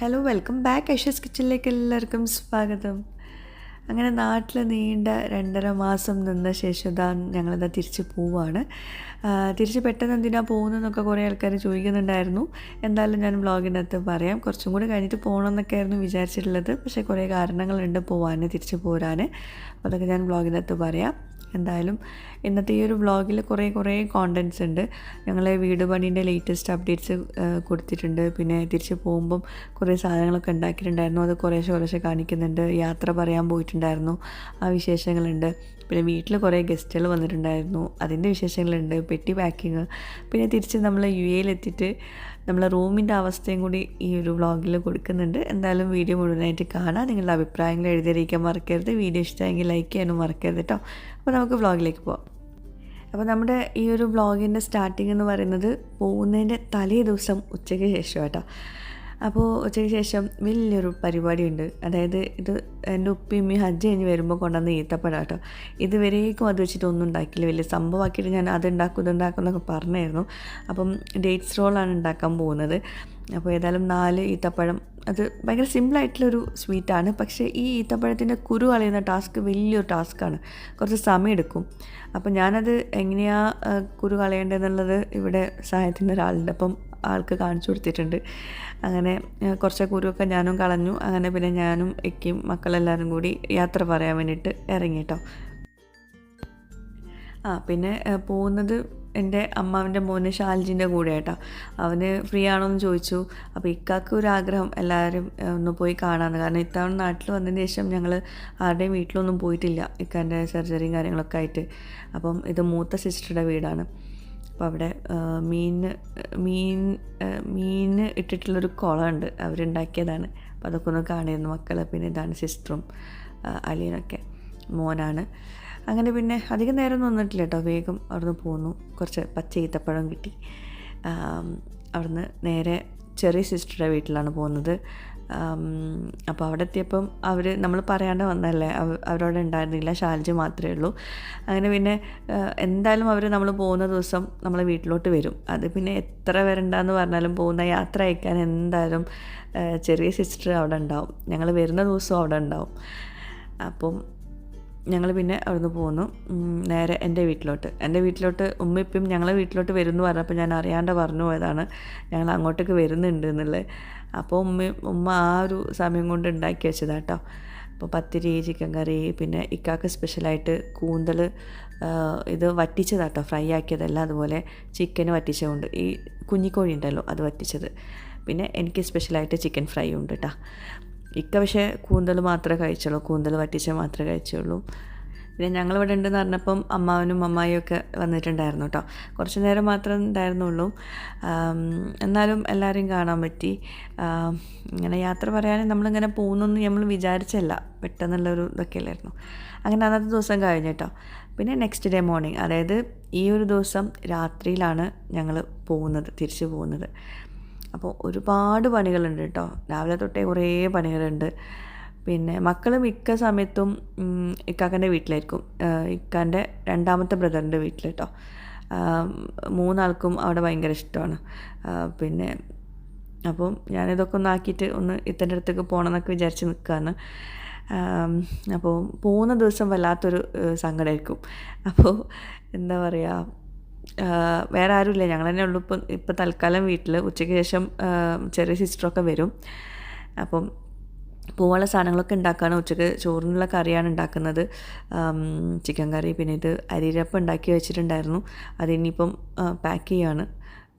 Hello welcome back Aisha's കിച്ചണിലേക്ക് എല്ലാവർക്കും സ്വാഗതം. അങ്ങനെ നാട്ടിൽ നീണ്ട രണ്ടര മാസം നിന്ന ശേഷം ഇതാ ഞങ്ങളിതാ തിരിച്ച് പോവാണ്. തിരിച്ച് പെട്ടെന്ന് എന്തിനാ പോകുന്നതെന്നൊക്കെ കുറേ ആൾക്കാർ ചോദിക്കുന്നുണ്ടായിരുന്നു. എന്തായാലും ഞാൻ വ്ളോഗിനകത്ത് പറയാം. കുറച്ചും കൂടി കഴിഞ്ഞിട്ട് പോകണം എന്നൊക്കെ ആയിരുന്നു വിചാരിച്ചിട്ടുള്ളത്. പക്ഷേ കുറേ കാരണങ്ങളുണ്ട് പോകാൻ തിരിച്ച് പോരാൻ അതൊക്കെ ഞാൻ വ്ളോഗിനകത്ത് പറയാം. എന്തായാലും ഇന്നത്തെ ഈ ഒരു വ്ളോഗിൽ കുറേ കുറേ കോണ്ടന്റ്സ് ഉണ്ട്. ഞങ്ങളെ വീട് പണീന്റെ ലേറ്റസ്റ്റ് അപ്ഡേറ്റ്സ് കൊടുത്തിട്ടുണ്ട്. പിന്നെ തിരിച്ച് പോകുമ്പം കുറേ സാധനങ്ങളൊക്കെ ഉണ്ടാക്കിയിട്ടുണ്ടായിരുന്നു. അത് കുറേശ്ശെ കുറേശ്ശെ കാണിക്കുന്നുണ്ട്. യാത്ര പറയാൻ പോയിട്ടുണ്ടായിരുന്നു. ആ വിശേഷങ്ങളുണ്ട്. പിന്നെ വീട്ടിൽ കുറേ ഗസ്റ്റുകൾ വന്നിട്ടുണ്ടായിരുന്നു. അതിന്റെ വിശേഷങ്ങളുണ്ട്. പെറ്റി പാക്കിങ് പിന്നെ തിരിച്ച് നമ്മൾ യു എയിലെത്തിയിട്ട് നമ്മളെ റൂമിന്റെ അവസ്ഥയും കൂടി ഈ ഒരു വ്ളോഗിൽ കൊടുക്കുന്നുണ്ട്. എന്തായാലും വീഡിയോ മുഴുവനായിട്ട് കാണാം. നിങ്ങളുടെ അഭിപ്രായങ്ങൾ എഴുതിയിരിക്കാൻ മറക്കരുത്. വീഡിയോ ഇഷ്ടമെങ്കിൽ ലൈക്ക് ചെയ്യാനും മറക്കരുത് കേട്ടോ അപ്പോൾ നമുക്ക് വ്ളോഗിലേക്ക് പോവാം. അപ്പോൾ നമ്മുടെ ഈ ഒരു വ്ളോഗിന്റെ സ്റ്റാർട്ടിംഗ് എന്ന് പറയുന്നത് പോകുന്നതിന്റെ തലേ ദിവസം ഉച്ചയ്ക്ക് ശേഷം കേട്ടോ അപ്പോൾ ഉച്ചയ്ക്ക് ശേഷം വലിയൊരു പരിപാടിയുണ്ട്. അതായത് ഇത് എന്റെ ഉപ്പയും ഉമ്മയും ഹജ്ജ് കഴിഞ്ഞ് വരുമ്പോൾ കൊണ്ടുവന്ന ഈത്തപ്പഴം കേട്ടോ ഇതുവരേക്കും അത് വെച്ചിട്ട് ഒന്നും ഉണ്ടാക്കില്ല. വലിയ സംഭവമാക്കിയിട്ട് ഞാൻ അത് ഉണ്ടാക്കും ഇത് എന്നൊക്കെ പറഞ്ഞായിരുന്നു. അപ്പം ഡേറ്റ്സ് റോളാണ് ഉണ്ടാക്കാൻ പോകുന്നത്. അപ്പോൾ ഏതായാലും നാല് ഈത്തപ്പഴം. അത് ഭയങ്കര സിമ്പിളായിട്ടുള്ളൊരു സ്വീറ്റാണ് പക്ഷേ ഈ ഈത്തപ്പഴത്തിന്റെ കുരു കളയുന്ന ടാസ്ക് വലിയൊരു ടാസ്ക്കാണ് കുറച്ച് സമയം എടുക്കും. അപ്പോൾ ഞാനത് എങ്ങനെയാണ് കുരു കളയേണ്ടതെന്നുള്ളത് ഇവിടെ സഹായത്തിന്റെ ഒരാളുണ്ട്. അപ്പം ആൾക്ക് കാണിച്ചു കൊടുത്തിട്ടുണ്ട്. അങ്ങനെ കുറച്ച് കുരുവൊക്കെ ഞാനും കളഞ്ഞു. അങ്ങനെ പിന്നെ ഞാനും എക്കും മക്കളെല്ലാവരും കൂടി യാത്ര പറയാൻ വേണ്ടിയിട്ട് ഇറങ്ങി കേട്ടോ ആ പിന്നെ പോകുന്നത് എന്റെ അമ്മാവിന്റെ മോന് ഷാൽജിന്റെ കൂടെ കേട്ടോ അവന് ഫ്രീ ആണോ എന്ന് ചോദിച്ചു. അപ്പോൾ ഇക്കാക്ക് ഒരു ആഗ്രഹം എല്ലാവരും ഒന്ന് പോയി കാണാമെന്ന് കാരണം ഇത്തവണ നാട്ടിൽ വന്നതിന് ശേഷം ഞങ്ങൾ ആരുടെയും വീട്ടിലൊന്നും പോയിട്ടില്ല. ഇക്കാന്റെ സർജറിയും കാര്യങ്ങളൊക്കെ ആയിട്ട്. അപ്പം ഇത് മൂത്ത സിസ്റ്ററുടെ വീടാണ്. അപ്പോൾ അവിടെ മീനിന് മീൻ മീനിന് ഇട്ടിട്ടുള്ളൊരു കുളമുണ്ട്. അവരുണ്ടാക്കിയതാണ്. അപ്പോൾ അതൊക്കെ ഒന്ന് കാണിയിരുന്നു മക്കൾ പിന്നെ ഇതാണ് സിസ്റ്ററും അലീനൊക്കെ മോനാണ്. അങ്ങനെ പിന്നെ അധികം നേരം നിന്നിട്ടില്ല കേട്ടോ. വേഗം അവിടുന്ന് പോന്നു. കുറച്ച് പച്ച ഈത്തപ്പഴം കിട്ടി. അവിടുന്ന് നേരെ ചെറിയ സിസ്റ്ററുടെ വീട്ടിലാണ് പോകുന്നത്. അപ്പോൾ അവിടെ എത്തിയപ്പം അവർ നമ്മൾ പറയാണ്ട് വന്നല്ലേ അവ- അവരവിടെ ഉണ്ടായിരുന്നില്ല ഷാൽജ് മാത്രമേ ഉള്ളൂ. അങ്ങനെ പിന്നെ എന്തായാലും അവർ നമ്മൾ പോകുന്ന ദിവസം നമ്മൾ വീട്ടിലോട്ട് വരും. അത് പിന്നെ എത്ര വരണ്ടെന്ന് പറഞ്ഞാലും പോകുന്ന യാത്ര അയക്കാൻ എന്തായാലും ചെറിയ സിസ്റ്റർ അവിടെ ഉണ്ടാവും. ഞങ്ങൾ വരുന്ന ദിവസവും അവിടെ ഉണ്ടാവും. അപ്പം ഞങ്ങൾ പിന്നെ അവിടുന്ന് പോകുന്നു നേരെ എന്റെ വീട്ടിലോട്ട്. എന്റെ വീട്ടിലോട്ട് ഉമ്മ ഇപ്പം ഞങ്ങളെ വീട്ടിലോട്ട് വരുമെന്ന് പറഞ്ഞപ്പോൾ ഞാൻ അറിയാണ്ട് പറഞ്ഞു പോയതാണ്. ഞങ്ങൾ അങ്ങോട്ടേക്ക് വരുന്നുണ്ട് എന്നുള്ളത് അപ്പോൾ ഉമ്മ ഉമ്മ ആ ഒരു സമയം കൊണ്ട് ഉണ്ടാക്കി വെച്ചതാണ് കേട്ടോ അപ്പോൾ പത്തിരി ചിക്കൻ കറി പിന്നെ ഇക്കാക്ക് സ്പെഷ്യലായിട്ട് കൂന്തൽ ഇത് വറ്റിച്ചതാട്ടോ. ഫ്രൈ ആക്കിയതല്ല അതുപോലെ ചിക്കൻ വറ്റിച്ചതുകൊണ്ട് ഈ കുഞ്ഞിക്കോഴി ഉണ്ടല്ലോ അത് വറ്റിച്ചത്. പിന്നെ എനിക്ക് സ്പെഷ്യലായിട്ട് ചിക്കൻ ഫ്രൈ ഉണ്ട് കേട്ടോ ഇക്ക പക്ഷേ കൂന്തൽ മാത്രമേ കഴിച്ചുള്ളൂ. കൂന്തൽ വറ്റിച്ച മാത്രമേ കഴിച്ചുള്ളൂ. പിന്നെ ഞങ്ങളിവിടെ ഉണ്ടെന്ന് പറഞ്ഞപ്പം അമ്മാവനും അമ്മായിയും ഒക്കെ വന്നിട്ടുണ്ടായിരുന്നു കേട്ടോ. കുറച്ച് നേരം മാത്രം ഉണ്ടായിരുന്നുള്ളൂ. എന്നാലും എല്ലാവരെയും കാണാൻ പറ്റി. ഇങ്ങനെ യാത്ര പറയാനും നമ്മളിങ്ങനെ പോകുന്നൊന്നും നമ്മൾ വിചാരിച്ചല്ല. പെട്ടെന്നുള്ളൊരു ഇതൊക്കെ അല്ലായിരുന്നു. അങ്ങനെ അന്നത്തെ ദിവസം കഴിഞ്ഞു കേട്ടോ. പിന്നെ നെക്സ്റ്റ് ഡേ മോർണിംഗ് അതായത് ഈ ഒരു ദിവസം രാത്രിയിലാണ് ഞങ്ങൾ പോകുന്നത് തിരിച്ചു പോകുന്നത്. അപ്പോൾ ഒരുപാട് പണികളുണ്ട് കേട്ടോ. രാവിലെ തൊട്ടേ കുറേ പണികളുണ്ട്. പിന്നെ മക്കൾ മിക്ക സമയത്തും ഇക്കാക്കന്റെ വീട്ടിലായിരിക്കും. ഇക്കാന്റെ രണ്ടാമത്തെ ബ്രദറിന്റെ വീട്ടിൽ കേട്ടോ മൂന്നാൾക്കും അവിടെ ഭയങ്കര ഇഷ്ടമാണ്. പിന്നെ അപ്പം ഞാനിതൊക്കെ ഒന്ന് ആക്കിയിട്ട് ഒന്ന് ഇത്തന്റെ അടുത്തേക്ക് പോകണം എന്നൊക്കെ വിചാരിച്ച് നിൽക്കുകയാണ് അപ്പോൾ പോകുന്ന ദിവസം വല്ലാത്തൊരു സങ്കടമായിരിക്കും അപ്പോൾ എന്താ പറയുക വേറെ ആരുമില്ല. ഞങ്ങൾ തന്നെ ഉള്ളൂ ഇപ്പം ഇപ്പം തൽക്കാലം വീട്ടിൽ ഉച്ചയ്ക്ക് ശേഷം ചെറിയ സിസ്റ്ററൊക്കെ വരും. അപ്പം പൂവുള്ള സാധനങ്ങളൊക്കെ ഉണ്ടാക്കുകയാണ് ഉച്ചയ്ക്ക് ചോറിനുള്ള കറിയാണ് ഉണ്ടാക്കുന്നത്. ചിക്കൻ കറി പിന്നെ ഇത് അരിരപ്പം ഉണ്ടാക്കി വെച്ചിട്ടുണ്ടായിരുന്നു. അതിനിപ്പം പാക്ക് ചെയ്യാണ്.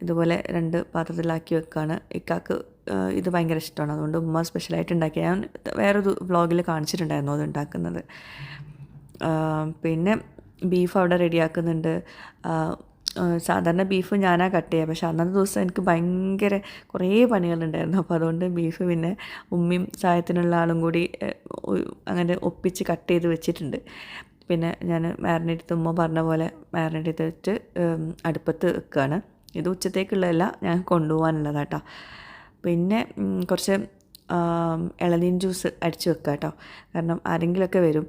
ഇതുപോലെ രണ്ട് പാത്രത്തിലാക്കി വെക്കുകയാണ് ഇക്കാക്ക് ഇത് ഭയങ്കര ഇഷ്ടമാണ്. അതുകൊണ്ട് ഉമ്മ സ്പെഷ്യലായിട്ട് ഉണ്ടാക്കി. ഞാൻ വേറൊരു വ്ളോഗിൽ കാണിച്ചിട്ടുണ്ടായിരുന്നു അത് ഉണ്ടാക്കുന്നത്. പിന്നെ ബീഫ് അവിടെ റെഡിയാക്കുന്നുണ്ട് സാധാരണ ബീഫ് ഞാനാ കട്ട് ചെയ്യുക. പക്ഷെ അന്നത്തെ ദിവസം എനിക്ക് ഭയങ്കര കുറേ പണികളുണ്ടായിരുന്നു. അപ്പോൾ അതുകൊണ്ട് ബീഫ് പിന്നെ ഉമ്മയും സഹായത്തിനുള്ള ആളും കൂടി അങ്ങനെ ഒപ്പിച്ച് കട്ട് ചെയ്ത് വെച്ചിട്ടുണ്ട്. പിന്നെ ഞാൻ മാരിനേറ്റ് ചെയ്ത് ഉമ്മ പറഞ്ഞ പോലെ മാരിനേറ്റ് ചെയ്ത് വെച്ച് അടുപ്പത്ത് വെക്കുകയാണ്. ഇത് ഉച്ചത്തേക്കുള്ളതല്ല ഞാൻ കൊണ്ടുപോകാനുള്ളതാട്ടോ. പിന്നെ കുറച്ച് ഇളനീൻ ജ്യൂസ് അടിച്ച് വെക്കുക കേട്ടോ. കാരണം ആരെങ്കിലുമൊക്കെ വരും.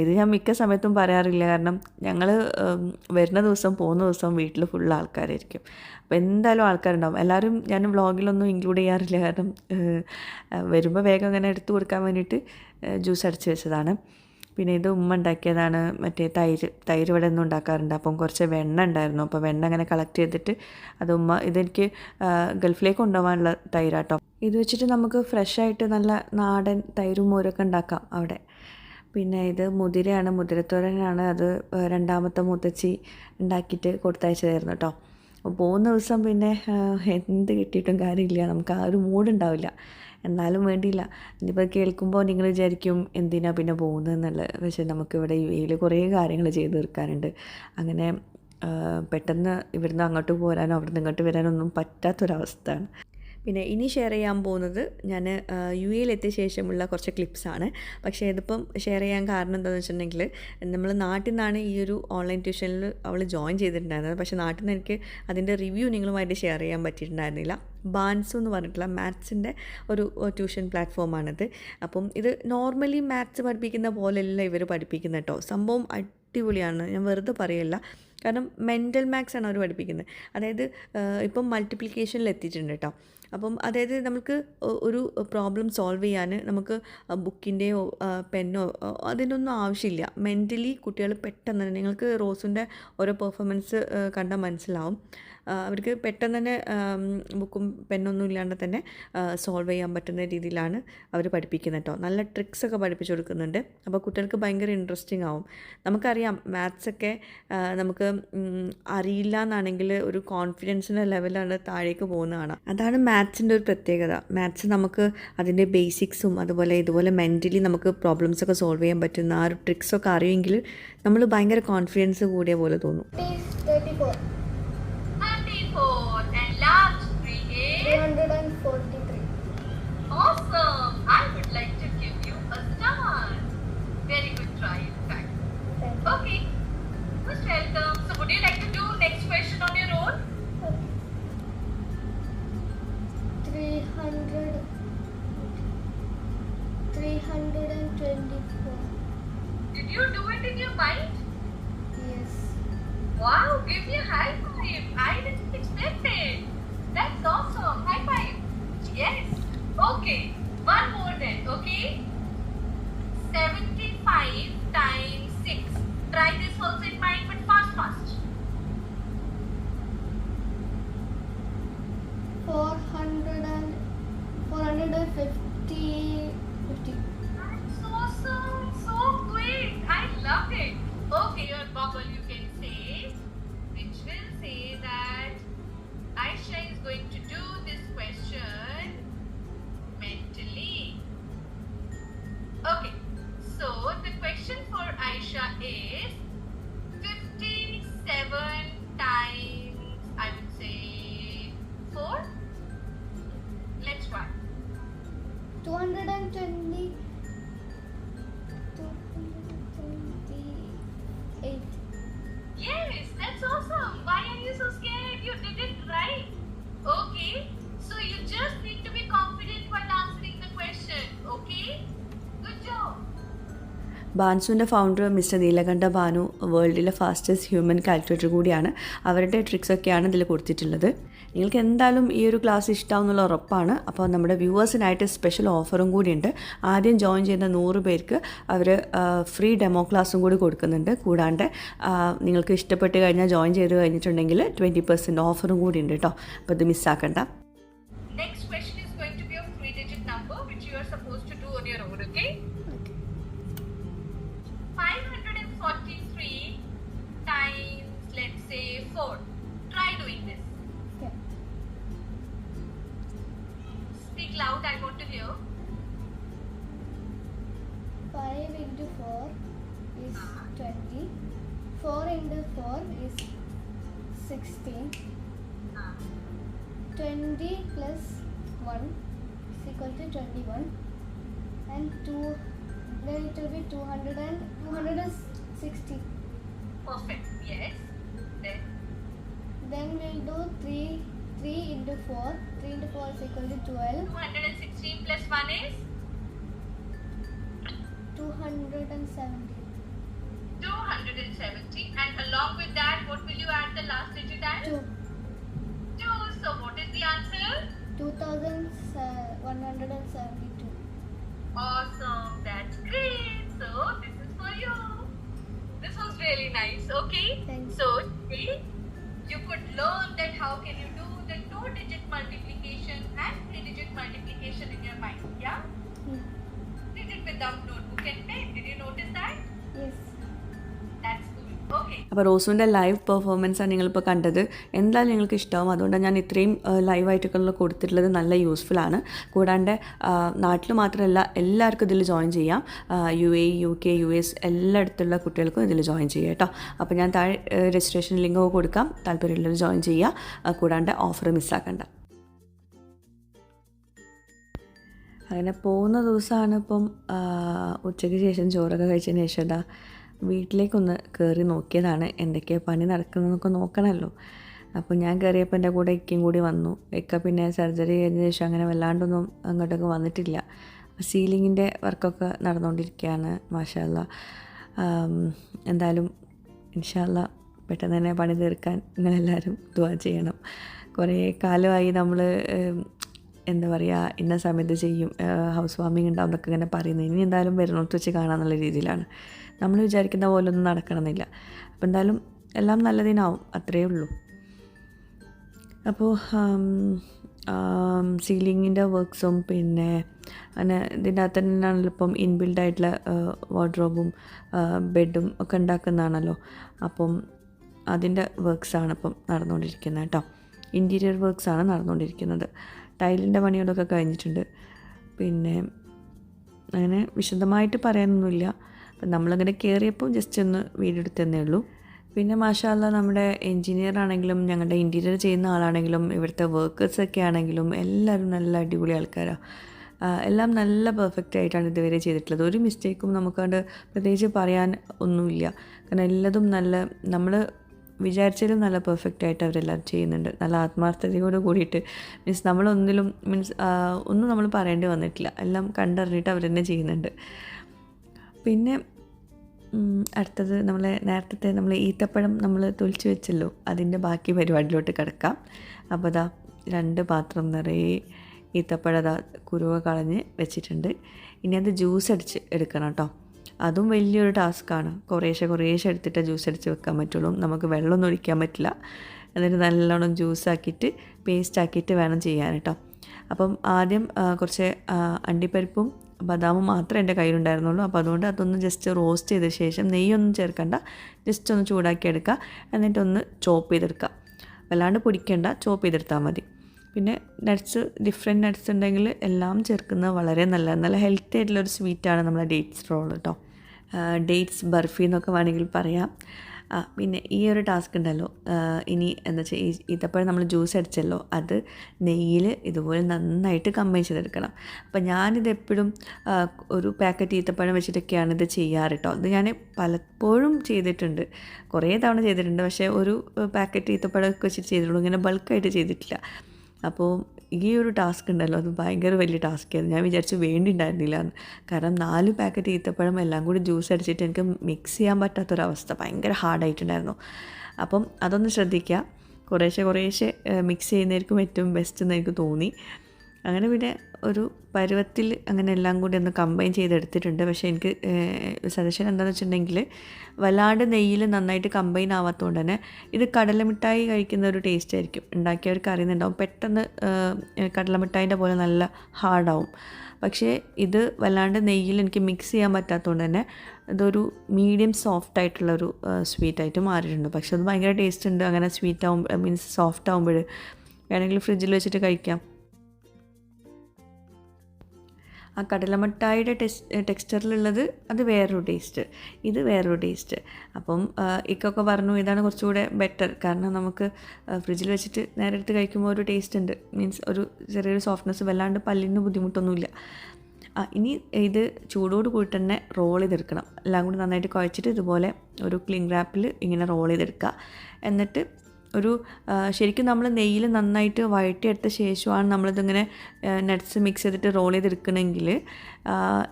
ഇത് ഞാൻ മിക്ക സമയത്തും പറയാറില്ല. കാരണം ഞങ്ങൾ വരുന്ന ദിവസം പോകുന്ന ദിവസം വീട്ടിൽ ഫുൾ ആൾക്കാരായിരിക്കും. അപ്പോൾ എന്തായാലും ആൾക്കാരുണ്ടാവും. എല്ലാവരും ഞാൻ വ്ളോഗിലൊന്നും ഇൻക്ലൂഡ് ചെയ്യാറില്ല. കാരണം വരുമ്പോൾ വേഗം അങ്ങനെ എടുത്തു കൊടുക്കാൻ വേണ്ടിയിട്ട് ജ്യൂസ് അടിച്ച് വെച്ചതാണ്. പിന്നെ ഇത് ഉമ്മ ഉണ്ടാക്കിയതാണ്. മറ്റേ തൈര് തൈര് ഇവിടെ നിന്നും ഉണ്ടാക്കാറുണ്ട്. അപ്പം കുറച്ച് വെണ്ണ ഉണ്ടായിരുന്നു. അപ്പോൾ വെണ്ണ അങ്ങനെ കളക്ട് ചെയ്തിട്ട് അത് ഉമ്മ ഇതെനിക്ക് ഗൾഫിലേക്ക് കൊണ്ടുപോകാനുള്ള തൈരാട്ടോ. ഇത് വെച്ചിട്ട് നമുക്ക് ഫ്രഷ് ആയിട്ട് നല്ല നാടൻ തൈരും മോരൊക്കെ ഉണ്ടാക്കാം അവിടെ. പിന്നെ ഇത് മുതിരയാണ്. മുതിരത്തോരനാണ് അത് രണ്ടാമത്തെ മുത്തച്ചി ഉണ്ടാക്കിയിട്ട് കൊടുത്തയച്ചതായിരുന്നു കേട്ടോ പോകുന്ന ദിവസം പിന്നെ എന്ത് കിട്ടിയിട്ടും കാര്യമില്ല. നമുക്ക് ആ ഒരു മൂഡ് ഉണ്ടാവില്ല. എന്നാലും വേണ്ടിയില്ല. ഇനിയിപ്പോൾ കേൾക്കുമ്പോൾ നിങ്ങൾ വിചാരിക്കും എന്തിനാ പിന്നെ പോകുന്നത് എന്നുള്ളത് പക്ഷേ നമുക്കിവിടെ യു എയിൽ കുറേ കാര്യങ്ങൾ ചെയ്ത് തീർക്കാനുണ്ട്. അങ്ങനെ പെട്ടെന്ന് ഇവിടുന്ന് അങ്ങോട്ട് പോരാനോ അവിടുന്ന് ഇങ്ങോട്ട് വരാനോ ഒന്നും പറ്റാത്തൊരവസ്ഥയാണ്. പിന്നെ ഇനി ഷെയർ ചെയ്യാൻ പോകുന്നത് ഞാൻ യു എയിലെത്തിയ ശേഷമുള്ള കുറച്ച് ക്ലിപ്സാണ് പക്ഷേ ഇതിപ്പം ഷെയർ ചെയ്യാൻ കാരണം എന്താണെന്ന് വെച്ചിട്ടുണ്ടെങ്കിൽ നമ്മൾ നാട്ടിൽ നിന്നാണ് ഈ ഒരു ഓൺലൈൻ ട്യൂഷനിൽ അവൾ ജോയിൻ ചെയ്തിട്ടുണ്ടായിരുന്നത്. പക്ഷേ നാട്ടിൽ നിന്ന് എനിക്ക് അതിന്റെ റിവ്യൂ നിങ്ങളുമായിട്ട് ഷെയർ ചെയ്യാൻ പറ്റിയിട്ടുണ്ടായിരുന്നില്ല. ബാൻസു എന്ന് പറഞ്ഞിട്ടുള്ള മാത്സിന്റെ ഒരു ട്യൂഷൻ പ്ലാറ്റ്ഫോമാണിത് അപ്പം ഇത് നോർമലി മാത്സ് പഠിപ്പിക്കുന്ന പോലെയല്ല ഇവർ പഠിപ്പിക്കുന്ന കേട്ടോ സംഭവം അടിപൊളിയാണ്. ഞാൻ വെറുതെ പറയല്ല. കാരണം മെന്റൽ മാത്സ് ആണ് അവർ പഠിപ്പിക്കുന്നത്. അതായത് ഇപ്പം മൾട്ടിപ്ലിക്കേഷനിൽ എത്തിയിട്ടുണ്ട് കേട്ടോ അപ്പം അതായത് നമുക്ക് ഒരു പ്രോബ്ലം സോൾവ് ചെയ്യാൻ നമുക്ക് ബുക്കിന്റെയോ പെന്നോ അതിനൊന്നും ആവശ്യമില്ല. മെന്റലി കുട്ടികൾ പെട്ടെന്ന് തന്നെ നിങ്ങൾക്ക് റോസിന്റെ ഓരോ പെർഫോമൻസ് കണ്ടാൽ മനസ്സിലാവും. അവർക്ക് പെട്ടെന്ന് തന്നെ ബുക്കും പെന്നൊന്നും ഇല്ലാണ്ട് തന്നെ സോൾവ് ചെയ്യാൻ പറ്റുന്ന രീതിയിലാണ് അവർ പഠിപ്പിക്കുന്നത് കേട്ടോ. നല്ല ട്രിക്സ് ഒക്കെ പഠിപ്പിച്ചു കൊടുക്കുന്നുണ്ട്. അപ്പോൾ കുട്ടികൾക്ക് ഭയങ്കര ഇൻട്രസ്റ്റിംഗ് ആവും. നമുക്കറിയാം മാത്സൊക്കെ നമുക്ക് അറിയില്ല എന്നാണെങ്കിൽ ഒരു കോൺഫിഡൻസിന്റെ ലെവലാണ് താഴേക്ക് പോകുന്നതാണ് അതാണ് മാത്സിന്റെ ഒരു പ്രത്യേകത മാത്സ് നമുക്ക് അതിന്റെ ബേസിക്സും അതുപോലെ ഇതുപോലെ മെന്റലി നമുക്ക് പ്രോബ്ലംസ് ഒക്കെ സോൾവ് ചെയ്യാൻ പറ്റുന്ന ആ ഒരു ട്രിക്സൊക്കെ അറിയുമെങ്കിൽ നമ്മൾ ഭയങ്കര കോൺഫിഡൻസ് കൂടിയ പോലെ തോന്നും Please, 34. 34 and last three is 343. awesome. I would like to give you a star. Very good try, in fact. Okay, most welcome. So, would you like to do next question on your own? 300. 324. Did you do it in your mind? Yes. Wow, give me a high five. I didn't expect it. That's awesome. High five. Yes. Okay. One more then. Okay. 75 times 6. Try this also in mind, ബാൻസുവിന്റെ founder mister Neelakanta Bhanu വേൾഡിലെ fastest human calculator കൂടിയാണ്. അവരുടെ ട്രിക്സൊക്കെയാണ് ഇതിൽ കൊടുത്തിട്ടുള്ളത്. നിങ്ങൾക്ക് എന്തായാലും ഈ ഒരു ക്ലാസ് ഇഷ്ടമാവുന്നുള്ള ഉറപ്പാണ്. അപ്പോൾ നമ്മുടെ വ്യൂവേഴ്സിനായിട്ട് സ്പെഷ്യൽ ഓഫറും കൂടിയുണ്ട്. ആദ്യം ജോയിൻ ചെയ്യുന്ന നൂറ് പേർക്ക് അവർ ഫ്രീ ഡെമോ ക്ലാസ്സും കൂടി കൊടുക്കുന്നുണ്ട്. കൂടാണ്ട് നിങ്ങൾക്ക് ഇഷ്ടപ്പെട്ട് കഴിഞ്ഞാൽ ജോയിൻ ചെയ്ത് കഴിഞ്ഞിട്ടുണ്ടെങ്കിൽ ട്വന്റി പെർസെന്റ് ഓഫറും കൂടി ഉണ്ട് കേട്ടോ. അപ്പോൾ ഇത് മിസ്സാക്കണ്ട Next question is going to be a three digit number which you are supposed to do your own, okay? 543 times, let's say, 4. Try doing this. Okay. Speak loud, I want to hear. 5 into 4 is ah. 20. 4 into 4 is 16. Ah. 20 plus 1 is equal to 21. And 2, then it will be 200 and 260. Perfect. Yes. Then Then we'll do 3, 3 into 4. 3 into 4 is equal to 12. 216 plus 1 is? 270. 270. And along with that, what will you add the last digit as? 2. 2. So what is the answer? 2172. Uh, awesome. That's great. So this is for you. Really nice. Okay. Thanks. So today you could learn that how can you do the two-digit multiplication and three-digit multiplication in your mind. Yeah. Hmm. Did it without notebook and pen. Did you notice that? Yes. അപ്പോൾ റോസുവിന്റെ live പെർഫോമൻസാണ് നിങ്ങളിപ്പോൾ കണ്ടത്. എന്തായാലും നിങ്ങൾക്ക് ഇഷ്ടമാവും അതുകൊണ്ടാണ് ഞാൻ ഇത്രയും ലൈവായിട്ടൊക്കെ കൊടുത്തിട്ടുള്ളത് നല്ല യൂസ്ഫുൾ ആണ്. കൂടാണ്ട് നാട്ടിൽ മാത്രമല്ല എല്ലാവർക്കും ഇതിൽ ജോയിൻ ചെയ്യാം. U A U K U S എല്ലായിടത്തുള്ള കുട്ടികൾക്കും ഇതിൽ ജോയിൻ ചെയ്യാം കേട്ടോ. അപ്പോൾ ഞാൻ താഴെ രജിസ്ട്രേഷൻ ലിങ്ക് കൊടുക്കാം. താല്പര്യമുള്ളവർ ജോയിൻ ചെയ്യുക. കൂടാണ്ട് ഓഫർ മിസ്സാക്കണ്ട അങ്ങനെ പോകുന്ന ദിവസമാണ് ഇപ്പം ഉച്ചയ്ക്ക് ശേഷം ചോറൊക്കെ കഴിച്ചതിന് ശേഷം വീട്ടിലേക്കൊന്ന് കയറി നോക്കിയതാണ് എന്തൊക്കെയാണ് പണി നടക്കുന്നതെന്നൊക്കെ നോക്കണമല്ലോ. അപ്പോൾ ഞാൻ കയറിയപ്പോൾ എന്റെ കൂടെ ഇക്കയും കൂടി വന്നു. ഇക്ക പിന്നെ സർജറി കഴിഞ്ഞ ശേഷം അങ്ങനെ വല്ലാണ്ടൊന്നും അങ്ങോട്ടൊക്കെ വന്നിട്ടില്ല. സീലിങ്ങിന്റെ വർക്കൊക്കെ നടന്നുകൊണ്ടിരിക്കുകയാണ് മാഷല്ല എന്തായാലും ഇൻഷാല്ല പെട്ടെന്ന് തന്നെ പണി തീർക്കാൻ നിങ്ങളെല്ലാവരും ദുവാ ചെയ്യണം. കുറേ കാലമായി നമ്മൾ എന്താ പറയുക ഇന്ന സമയത്ത് ചെയ്യും ഹൗസ് വാമിങ് ഉണ്ടാവും എന്നൊക്കെ ഇങ്ങനെ പറയുന്നത് ഇനി എന്തായാലും വരുന്നോട്ട് വെച്ച് കാണാമെന്നുള്ള രീതിയിലാണ്. നമ്മൾ വിചാരിക്കുന്ന പോലെ ഒന്നും നടക്കണമെന്നില്ല. അപ്പോൾ എന്തായാലും എല്ലാം നല്ലതിനാവും അത്രയേ ഉള്ളൂ. അപ്പോൾ സീലിങ്ങിന്റെ വർക്ക്സും പിന്നെ അങ്ങനെ ഇതിന്റെ അകത്ത് തന്നെയാണല്ലോ ഇപ്പം ഇൻബിൽഡ് ആയിട്ടുള്ള വാർഡ്രോബും ബെഡും ഒക്കെ ഉണ്ടാക്കുന്നതാണല്ലോ. അപ്പം അതിന്റെ വർക്ക്സാണ് ഇപ്പം നടന്നുകൊണ്ടിരിക്കുന്നത് കേട്ടോ. ഇന്റീരിയർ വർക്ക്സാണ് നടന്നുകൊണ്ടിരിക്കുന്നത്. ടൈലിന്റെ പണികളൊക്കെ കഴിഞ്ഞിട്ടുണ്ട്. പിന്നെ അങ്ങനെ വിശദമായിട്ട് പറയാനൊന്നുമില്ല. അപ്പം നമ്മളങ്ങനെ കയറിയപ്പോൾ ജസ്റ്റ് ഒന്ന് വീഡിയോ എടുത്തതന്നേ ഉള്ളൂ. പിന്നെ മാഷാല്ല നമ്മുടെ എൻജിനീയർ ആണെങ്കിലും ഞങ്ങളുടെ ഇന്റീരിയർ ചെയ്യുന്ന ആളാണെങ്കിലും ഇവിടുത്തെ വർക്കേഴ്സൊക്കെ ആണെങ്കിലും എല്ലാവരും നല്ല അടിപൊളി ആൾക്കാരാണ് എല്ലാം നല്ല പെർഫെക്റ്റ് ആയിട്ടാണ് ഇതുവരെ ചെയ്തിട്ടുള്ളത്. ഒരു മിസ്റ്റേക്കും നമുക്കത് പ്രത്യേകിച്ച് പറയാൻ ഒന്നുമില്ല. കാരണം എല്ലാതും നല്ല നമ്മൾ വിചാരിച്ചാലും നല്ല പെർഫെക്റ്റ് ആയിട്ട് അവരെല്ലാം ചെയ്യുന്നുണ്ട്. നല്ല ആത്മാർത്ഥതയോട് കൂടിയിട്ട്. മീൻസ് നമ്മളൊന്നിലും മീൻസ് ഒന്നും നമ്മൾ പറയേണ്ടി വന്നിട്ടില്ല. എല്ലാം കണ്ടറിഞ്ഞിട്ട് അവർ തന്നെ ചെയ്യുന്നുണ്ട്. പിന്നെ അടുത്തത് നമ്മൾ നേരത്തെ നമ്മൾ ഈത്തപ്പഴം നമ്മൾ തൊലിച്ച് വെച്ചല്ലോ. അതിന്റെ ബാക്കി പരിപാടിയിലോട്ട് കിടക്കാം. അപ്പോൾ അതാ രണ്ട് പാത്രം നിറയെ ഈത്തപ്പഴം അതാ കുരുവ കളഞ്ഞ് വെച്ചിട്ടുണ്ട്. ഇനി അത് ജ്യൂസ് അടിച്ച് എടുക്കണം കേട്ടോ. അതും വലിയൊരു ടാസ്ക്കാണ് കുറേശ്ശെ കുറേശ്ശെ എടുത്തിട്ട് ജ്യൂസ് അടിച്ച് വെക്കാൻ പറ്റുള്ളൂ. നമുക്ക് വെള്ളമൊന്നും ഒഴിക്കാൻ പറ്റില്ല. എന്നിട്ട് നല്ലോണം ജ്യൂസ് ആക്കിയിട്ട് പേസ്റ്റ് ആക്കിയിട്ട് വേണം ചെയ്യാൻ കേട്ടോ. അപ്പം ആദ്യം കുറച്ച് അണ്ടിപ്പരിപ്പും ബദാമും മാത്രമേ എന്റെ കയ്യിലുണ്ടായിരുന്നുള്ളൂ. അപ്പോൾ അതുകൊണ്ട് അതൊന്ന് ജസ്റ്റ് റോസ്റ്റ് ചെയ്ത ശേഷം നെയ്യൊന്നും ചേർക്കണ്ട. ജസ്റ്റ് ഒന്ന് ചൂടാക്കി എടുക്കുക. എന്നിട്ടൊന്ന് ചോപ്പ് ചെയ്തെടുക്കുക. വല്ലാണ്ട് പൊടിക്കേണ്ട. ചോപ്പ് ചെയ്തെടുത്താൽ മതി. പിന്നെ നട്ട്സ് ഡിഫറെന്റ് നട്ട്സ് ഉണ്ടെങ്കിൽ എല്ലാം ചേർക്കുന്നത് വളരെ നല്ല നല്ല ഹെൽത്തി ആയിട്ടുള്ളൊരു സ്വീറ്റാണ് നമ്മളെ ഡേറ്റ്സ് റോൾ കേട്ടോ ഡേറ്റ്സ് ബർഫി എന്നൊക്കെ വേണമെങ്കിൽ പറയാം. ആ പിന്നെ ഈ ഒരു ടാസ്ക് ഉണ്ടല്ലോ. ഇനി എന്താ വെച്ചാൽ ഈ ഈത്തപ്പഴം നമ്മൾ ജ്യൂസ് അടിച്ചല്ലോ അത് നെയ്യിൽ ഇതുപോലെ നന്നായിട്ട് കമ്പൈൻ ചെയ്തെടുക്കണം. അപ്പം ഞാനിത് എപ്പോഴും ഒരു പാക്കറ്റ് ഈത്തപ്പഴം വെച്ചിട്ടൊക്കെയാണ് ഇത് ചെയ്യാറ് കേട്ടോ ഇത് ഞാൻ പലപ്പോഴും ചെയ്തിട്ടുണ്ട്. കുറേ തവണ ചെയ്തിട്ടുണ്ട്. പക്ഷേ ഒരു പാക്കറ്റ് ഈത്തപ്പഴമൊക്കെ വെച്ചിട്ട് ചെയ്തിട്ടുള്ളൂ. ഇങ്ങനെ ബൾക്കായിട്ട് ചെയ്തിട്ടില്ല. അപ്പോൾ ഈ ഒരു ടാസ്ക് ഉണ്ടല്ലോ അത് ഭയങ്കര വലിയ ടാസ്ക് ആയിരുന്നു. ഞാൻ വിചാരിച്ചു വേണ്ടി എന്ന് കാരണം നാല് പാക്കറ്റ് ഈത്തപ്പഴം എല്ലാം കൂടി ജ്യൂസ് അടിച്ചിട്ട് എനിക്ക് മിക്സ് ചെയ്യാൻ പറ്റാത്തൊരവസ്ഥ. ഭയങ്കര ഹാർഡായിട്ടുണ്ടായിരുന്നു അപ്പം അതൊന്ന് ശ്രദ്ധിക്കുക കുറേശ്ശെ കുറേശ്ശെ മിക്സ് ചെയ്യുന്നതായിരിക്കും ഏറ്റവും ബെസ്റ്റ് എന്ന് എനിക്ക് തോന്നി. അങ്ങനെ പിന്നെ ഒരു പരുവത്തിൽ അങ്ങനെ എല്ലാം കൂടി ഒന്ന് കമ്പൈൻ ചെയ്തെടുത്തിട്ടുണ്ട്. പക്ഷേ എനിക്ക് സജഷൻ എന്താണെന്ന് വെച്ചിട്ടുണ്ടെങ്കിൽ വല്ലാണ്ട് നെയ്യിൽ നന്നായിട്ട് കമ്പൈൻ ആവാത്തതുകൊണ്ട് തന്നെ ഇത് കടലമിഠായി കഴിക്കുന്ന ഒരു ടേസ്റ്റ് ആയിരിക്കും. ഉണ്ടാക്കിയവർക്ക് അറിയുന്നുണ്ടാവും. പെട്ടെന്ന് കടലമിഠായിന്റെ പോലെ നല്ല ഹാർഡാവും പക്ഷേ ഇത് വല്ലാണ്ട് നെയ്യിൽ എനിക്ക് മിക്സ് ചെയ്യാൻ പറ്റാത്തതുകൊണ്ട് തന്നെ ഇതൊരു മീഡിയം സോഫ്റ്റ് ആയിട്ടുള്ളൊരു സ്വീറ്റ് ആയിട്ട് മാറിയിട്ടുണ്ട്. പക്ഷേ അത് ഭയങ്കര ടേസ്റ്റ് ഉണ്ട്. അങ്ങനെ സ്വീറ്റ് ആകുമ്പോൾ മീൻസ് സോഫ്റ്റ് ആകുമ്പോൾ വേണമെങ്കിൽ ഫ്രിഡ്ജിൽ വെച്ചിട്ട് കഴിക്കാം. ആ കടലമിഠായിയുടെ ടെക്സ് ടെക്സ്ചറിലുള്ളത് അത് വേറൊരു ടേസ്റ്റ് ഇത് വേറൊരു ടേസ്റ്റ് അപ്പം ഇക്കൊക്കെ പറഞ്ഞു ഇതാണ് കുറച്ചുകൂടെ ബെറ്റർ കാരണം നമുക്ക് ഫ്രിഡ്ജിൽ വെച്ചിട്ട് നേരെ എടുത്ത് കഴിക്കുമ്പോൾ ഒരു ടേസ്റ്റ് ഉണ്ട്. മീൻസ് ഒരു ചെറിയൊരു സോഫ്റ്റ്നെസ് വല്ലാണ്ട് പല്ലിന് ബുദ്ധിമുട്ടൊന്നുമില്ല. ആ ഇനി ഇത് ചൂടോട് കൂടി തന്നെ റോൾ ചെയ്തെടുക്കണം. എല്ലാം കൂടി നന്നായിട്ട് കുഴച്ചിട്ട് ഇതുപോലെ ഒരു ക്ലിംഗ് റാപ്പിൽ ഇങ്ങനെ റോൾ ചെയ്തെടുക്കുക. എന്നിട്ട് ഒരു ശരിക്കും നമ്മൾ നെയ്യിൽ നന്നായിട്ട് വഴറ്റിയെടുത്ത ശേഷമാണ് നമ്മളിതിങ്ങനെ നട്ട്സ് മിക്സ് ചെയ്തിട്ട് റോൾ ചെയ്തെടുക്കണമെങ്കിൽ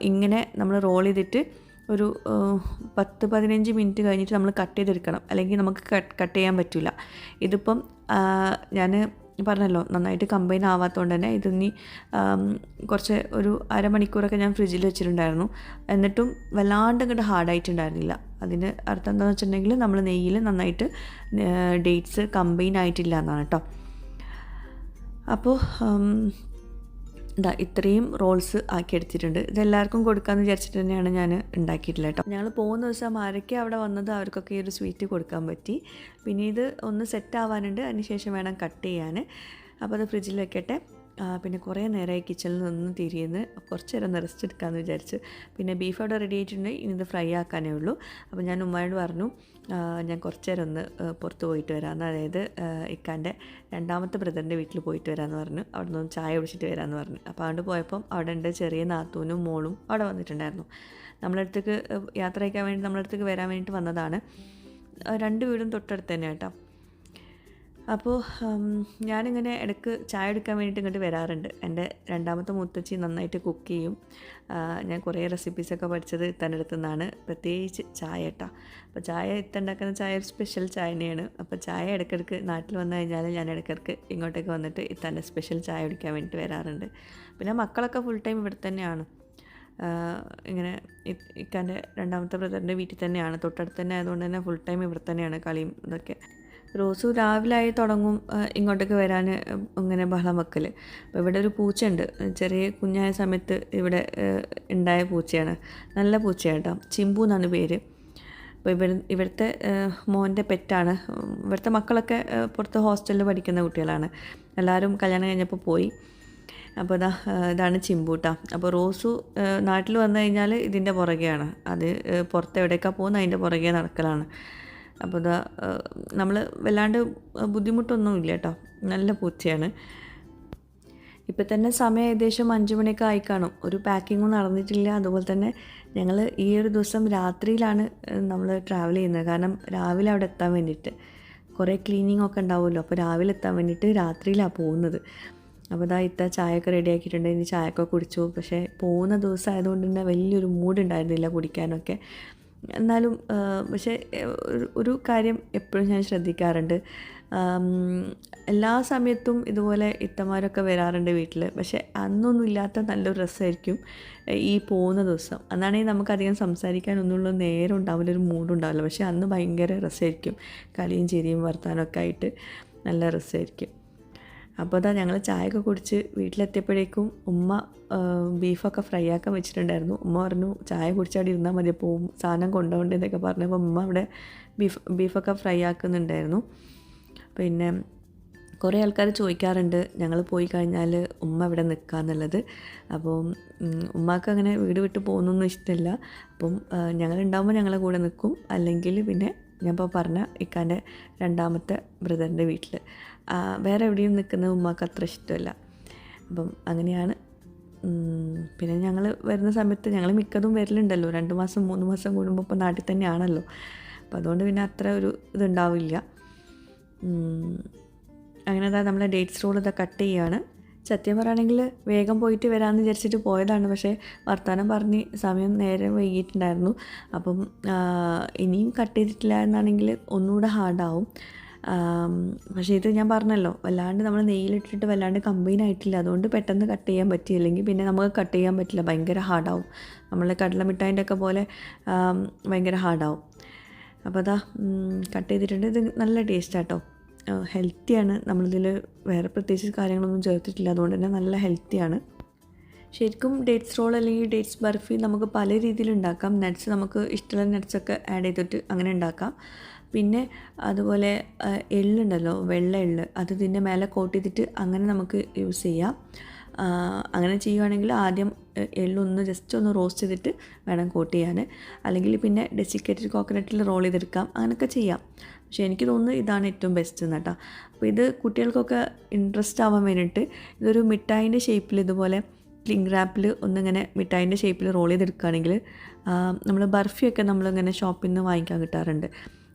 ഇങ്ങനെ നമ്മൾ റോൾ ചെയ്തിട്ട് ഒരു പത്ത് പതിനഞ്ച് മിനിറ്റ് കഴിഞ്ഞിട്ട് നമ്മൾ കട്ട് ചെയ്തെടുക്കണം. അല്ലെങ്കിൽ നമുക്ക് കട്ട് ചെയ്യാൻ പറ്റില്ല ഇതിപ്പം ഞാൻ പറഞ്ഞല്ലോ നന്നായിട്ട് കമ്പൈൻ ആവാത്തതുകൊണ്ട് തന്നെ ഇതിനി കുറച്ച് ഒരു അരമണിക്കൂറൊക്കെ ഞാൻ ഫ്രിഡ്ജിൽ വെച്ചിട്ടുണ്ടായിരുന്നു. എന്നിട്ടും വല്ലാണ്ട് ഇങ്ങോട്ട് ഹാർഡായിട്ടുണ്ടായിരുന്നില്ല അതിന് അർത്ഥം എന്താണെന്ന് വെച്ചിട്ടുണ്ടെങ്കിൽ നമ്മൾ നെയ്യിൽ നന്നായിട്ട് ഡേറ്റ്സ് കമ്പൈൻ ആയിട്ടില്ല എന്നാണ് കേട്ടോ. അപ്പോൾ എന്താ ഇത്രയും റോൾസ് ആക്കിയെടുത്തിട്ടുണ്ട് ഇതെല്ലാവർക്കും കൊടുക്കാമെന്ന് വിചാരിച്ചിട്ട് തന്നെയാണ് ഞാൻ ഉണ്ടാക്കിയിട്ടുള്ളത് കേട്ടോ. ഞങ്ങൾ പോകുന്ന ദിവസം ആരൊക്കെ അവിടെ വന്നത് അവർക്കൊക്കെ ഈ ഒരു സ്വീറ്റ് കൊടുക്കാൻ പറ്റി. പിന്നെ ഇത് ഒന്ന് സെറ്റ് ആവാനുണ്ട്. അതിനുശേഷം വേണം കട്ട് ചെയ്യാൻ. അപ്പോൾ അത് ഫ്രിഡ്ജിൽ വെക്കട്ടെ. പിന്നെ കുറേ നേരമായി കിച്ചണിൽ നിന്ന് തിരിയുന്നത് കുറച്ച് നേരം ഒന്ന് റെസ്റ്റ് എടുക്കാമെന്ന് വിചാരിച്ച്. പിന്നെ ബീഫ് അവിടെ റെഡി ആയിട്ടുണ്ട്. ഇനി ഇത് ഫ്രൈ ആക്കാനേ ഉള്ളൂ. അപ്പോൾ ഞാൻ ഉമ്മയോട് പറഞ്ഞു ഞാൻ കുറച്ച് നേരം ഒന്ന് പുറത്ത് പോയിട്ട് വരാമെന്ന് അതായത് ഇക്കാന്റെ രണ്ടാമത്തെ ബ്രദറിന്റെ വീട്ടിൽ പോയിട്ട് വരാമെന്ന് പറഞ്ഞു. അവിടെ നിന്ന് ചായ കുടിച്ചിട്ട് വരാമെന്ന് പറഞ്ഞു. അപ്പോൾ അതുകൊണ്ട് പോയപ്പം അവിടെ ഉണ്ട് ചെറിയ നാത്തൂനും മോളും അവിടെ വന്നിട്ടുണ്ടായിരുന്നു. നമ്മളടുത്തേക്ക് യാത്ര അയക്കാൻ വേണ്ടി നമ്മളടുത്തേക്ക് വരാൻ വേണ്ടിയിട്ട് വന്നതാണ്. രണ്ട് വീടും തൊട്ടടുത്ത് തന്നെ കേട്ടോ. അപ്പോൾ ഞാനിങ്ങനെ ഇടയ്ക്ക് ചായ എടുക്കാൻ വേണ്ടിയിട്ട് ഇങ്ങോട്ട് വരാറുണ്ട്. എന്റെ രണ്ടാമത്തെ മുത്തച്ഛി നന്നായിട്ട് കുക്ക് ചെയ്യും. ഞാൻ കുറേ റെസിപ്പീസൊക്കെ പഠിച്ചത് ഇത്തന്റെ അടുത്ത് നിന്നാണ് പ്രത്യേകിച്ച് ചായ കേട്ടോ അപ്പോൾ ചായ ഇത്തുണ്ടാക്കുന്ന ചായ ഒരു സ്പെഷ്യൽ ചായ തന്നെയാണ്. അപ്പോൾ ചായ ഇടയ്ക്കിടയ്ക്ക് നാട്ടിൽ വന്നു കഴിഞ്ഞാൽ ഞാൻ ഇടയ്ക്കിടയ്ക്ക് ഇങ്ങോട്ടേക്ക് വന്നിട്ട് ഇത്തന്റെ സ്പെഷ്യൽ ചായ കുടിക്കാൻ വേണ്ടിയിട്ട് വരാറുണ്ട്. പിന്നെ മക്കളൊക്കെ ഫുൾ ടൈം ഇവിടെ തന്നെയാണ്. ഇങ്ങനെ ഇക്കാന്റെ രണ്ടാമത്തെ ബ്രദറിന്റെ വീട്ടിൽ തന്നെയാണ്. തൊട്ടടുത്ത് തന്നെ ആയതുകൊണ്ട് തന്നെ ഫുൾ ടൈം ഇവിടെ തന്നെയാണ് കളിയും ഇതൊക്കെ. റോസു രാവിലെ തുടങ്ങും ഇങ്ങോട്ടേക്ക് വരാൻ ഇങ്ങനെ ബഹളം വെക്കൽ അപ്പോൾ ഇവിടെ ഒരു പൂച്ചയുണ്ട്. ചെറിയ കുഞ്ഞായ സമയത്ത് ഇവിടെ ഉണ്ടായ പൂച്ചയാണ്. നല്ല പൂച്ചയാട്ടോ ചിമ്പു എന്നാണ് പേര്. അപ്പോൾ ഇവർ ഇവിടുത്തെ മോന്റെ പെറ്റാണ്. ഇവിടുത്തെ മക്കളൊക്കെ പുറത്ത് ഹോസ്റ്റലിൽ പഠിക്കുന്ന കുട്ടികളാണ്. എല്ലാവരും കല്യാണം കഴിഞ്ഞപ്പോൾ പോയി. അപ്പോൾ ഇതാ ഇതാണ് ചിമ്പൂട്ട അപ്പോൾ റോസു നാട്ടിൽ വന്നു കഴിഞ്ഞാൽ ഇതിന്റെ പുറകെയാണ്. അത് പുറത്ത് എവിടേക്കാണ് പോകുന്നത് അതിന്റെ പുറകെ നടക്കലാണ്. അപ്പോൾ ഇതാ നമ്മൾ വല്ലാണ്ട് ബുദ്ധിമുട്ടൊന്നും ഇല്ല കേട്ടോ. നല്ല പൂച്ചയാണ്. ഇപ്പം തന്നെ സമയം ഏകദേശം അഞ്ച് മണിയൊക്കെ ആയി കാണും. ഒരു പാക്കിങ്ങും നടന്നിട്ടില്ല. അതുപോലെ തന്നെ ഞങ്ങൾ ഈ ഒരു ദിവസം രാത്രിയിലാണ് നമ്മൾ ട്രാവൽ ചെയ്യുന്നത്. കാരണം രാവിലെ അവിടെ എത്താൻ വേണ്ടിയിട്ട്. കുറേ ക്ലീനിങ് ഒക്കെ ഉണ്ടാവുമല്ലോ. അപ്പോൾ രാവിലെ എത്താൻ വേണ്ടിയിട്ട് രാത്രിയിലാണ് പോകുന്നത്. അപ്പോൾ ഇതാ ഇത്ത ചായയൊക്കെ റെഡി ആക്കിയിട്ടുണ്ട്. ഇനി ചായയൊക്കെ കുടിച്ചു. പക്ഷേ പോകുന്ന ദിവസം ആയതുകൊണ്ട് തന്നെ വലിയൊരു മൂഡ് ഉണ്ടായിരുന്നില്ല കുടിക്കാനൊക്കെ. എന്നാലും പക്ഷേ ഒരു- കാര്യം എപ്പോഴും ഞാൻ ശ്രദ്ധിക്കാറുണ്ട്. എല്ലാ സമയത്തും ഇതുപോലെ ഇത്തമാരൊക്കെ വരാറുണ്ട് വീട്ടിൽ പക്ഷേ അന്നൊന്നും ഇല്ലാത്ത നല്ലൊരു രസമായിരിക്കും ഈ പോകുന്ന ദിവസം. അന്നാണെങ്കിൽ നമുക്കധികം സംസാരിക്കാനൊന്നുള്ള നേരം ഉണ്ടാവില്ല ഒരു മൂഡ് ഉണ്ടാവില്ല. പക്ഷേ അന്ന് ഭയങ്കര രസമായിരിക്കും കളിയും ചിരിയും വർത്താനമൊക്കെ ആയിട്ട് നല്ല രസമായിരിക്കും അപ്പോൾ അതാ ഞങ്ങൾ ചായയൊക്കെ കുടിച്ച് വീട്ടിലെത്തിയപ്പോഴേക്കും ഉമ്മ ബീഫൊക്കെ ഫ്രൈ ആക്കാൻ വെച്ചിട്ടുണ്ടായിരുന്നു. ഉമ്മ പറഞ്ഞു ചായ കുടിച്ചാടി ഇരുന്നാൽ മതി പോവും സാധനം കൊണ്ടുപോകണ്ടേ എന്നൊക്കെ പറഞ്ഞപ്പോൾ ഉമ്മ അവിടെ ബീഫ് ബീഫൊക്കെ ഫ്രൈ ആക്കുന്നുണ്ടായിരുന്നു പിന്നെ കുറേ ആൾക്കാർ ചോദിക്കാറുണ്ട് ഞങ്ങൾ പോയി കഴിഞ്ഞാൽ ഉമ്മ ഇവിടെ നിൽക്കുക എന്നുള്ളത്? അപ്പോൾ ഉമ്മക്ക് അങ്ങനെ വീട് വിട്ട് പോകുന്നൊന്നും ഇഷ്ടമില്ല അപ്പം ഞങ്ങളുണ്ടാകുമ്പോൾ ഞങ്ങളെ കൂടെ നിൽക്കും. അല്ലെങ്കിൽ പിന്നെ ഞാൻ ഇപ്പോൾ പറഞ്ഞ ഇക്കാന്റെ രണ്ടാമത്തെ ബ്രദറിന്റെ വീട്ടിൽ വേറെ എവിടെയും നിൽക്കുന്ന ഉമ്മാക്ക് അത്ര ഇഷ്ടമല്ല. അപ്പം അങ്ങനെയാണ് പിന്നെ ഞങ്ങൾ വരുന്ന സമയത്ത് ഞങ്ങൾ മിക്കതും വരലുണ്ടല്ലോ. രണ്ട് മാസം മൂന്ന് മാസം കൂടുമ്പോൾ ഇപ്പോൾ നാട്ടിൽ തന്നെയാണല്ലോ. അപ്പോൾ അതുകൊണ്ട് പിന്നെ അത്ര ഒരു ഇതുണ്ടാവില്ല. അങ്ങനെ അതാ നമ്മളെ ഡേറ്റ്സ് റോൾ ഇതാ കട്ട് ചെയ്യാണ്. സത്യം പറയുകയാണെങ്കിൽ വേഗം പോയിട്ട് വരാമെന്ന് വിചാരിച്ചിട്ട് പോയതാണ്. പക്ഷേ വർത്തമാനം പറഞ്ഞ് സമയം നേരെ വൈകിട്ടുണ്ടായിരുന്നു അപ്പം ഇനിയും കട്ട് ചെയ്തിട്ടില്ല എന്നാണെങ്കിൽ ഒന്നുകൂടെ ഹാർഡാവും പക്ഷേ ഇത് ഞാൻ പറഞ്ഞല്ലോ വല്ലാണ്ട് നമ്മൾ നെയ്യിലിട്ടിട്ട് വല്ലാണ്ട് കമ്പൈൻ ആയിട്ടില്ല. അതുകൊണ്ട് പെട്ടെന്ന് കട്ട് ചെയ്യാൻ പറ്റിയില്ലെങ്കിൽ പിന്നെ നമുക്ക് കട്ട് ചെയ്യാൻ പറ്റില്ല. ഭയങ്കര ഹാർഡാവും നമ്മൾ കടല മിഠായിന്റെ ഒക്കെ പോലെ ഭയങ്കര ഹാർഡാവും അപ്പോൾ അതാ കട്ട് ചെയ്തിട്ടുണ്ട്. ഇത് നല്ല ടേസ്റ്റാട്ടോ ഹെൽത്തിയാണ് നമ്മളിതിൽ വേറെ പ്രത്യേകിച്ച് കാര്യങ്ങളൊന്നും ചേർത്തിട്ടില്ല. അതുകൊണ്ട് തന്നെ നല്ല ഹെൽത്തിയാണ് ശരിക്കും ഡേറ്റ്സ് റോൾ അല്ലെങ്കിൽ ഡേറ്റ്സ് ബർഫി നമുക്ക് പല രീതിയിൽ ഉണ്ടാക്കാം. നട്ട്സ് നമുക്ക് ഇഷ്ടമുള്ള നട്ട്സൊക്കെ ആഡ് ചെയ്തിട്ട് അങ്ങനെ ഉണ്ടാക്കാം. പിന്നെ അതുപോലെ എള്ളുണ്ടല്ലോ വെള്ള എള്ള്. അത് ഇതിന്റെ മേലെ കോട്ട് ചെയ്തിട്ട് അങ്ങനെ നമുക്ക് യൂസ് ചെയ്യാം. അങ്ങനെ ചെയ്യുവാണെങ്കിൽ ആദ്യം എള്ളൊന്ന് ജസ്റ്റ് ഒന്ന് റോസ്റ്റ് ചെയ്തിട്ട് വേണം കോട്ട് ചെയ്യാൻ. അല്ലെങ്കിൽ പിന്നെ ഡെസിക്കേറ്റഡ് കോക്കനട്ടിൽ റോൾ ചെയ്തെടുക്കാം. അങ്ങനെയൊക്കെ ചെയ്യാം. പക്ഷേ എനിക്ക് തോന്നുന്നു ഇതാണ് ഏറ്റവും ബെസ്റ്റ് എന്ന് കേട്ടോ. അപ്പോൾ ഇത് കുട്ടികൾക്കൊക്കെ ഇൻട്രസ്റ്റ് ആവാൻ വേണ്ടിയിട്ട് ഇതൊരു മിഠായിന്റെ ഷേപ്പിൽ ഇതുപോലെ ക്ലിങ് റാപ്പിൽ ഒന്നിങ്ങനെ മിഠായിന്റെ ഷേപ്പിൽ റോൾ ചെയ്തെടുക്കുകയാണെങ്കിൽ നമ്മൾ ബർഫിയൊക്കെ നമ്മളിങ്ങനെ ഷോപ്പിൽ നിന്ന് വാങ്ങിക്കാൻ കിട്ടാറുണ്ട്.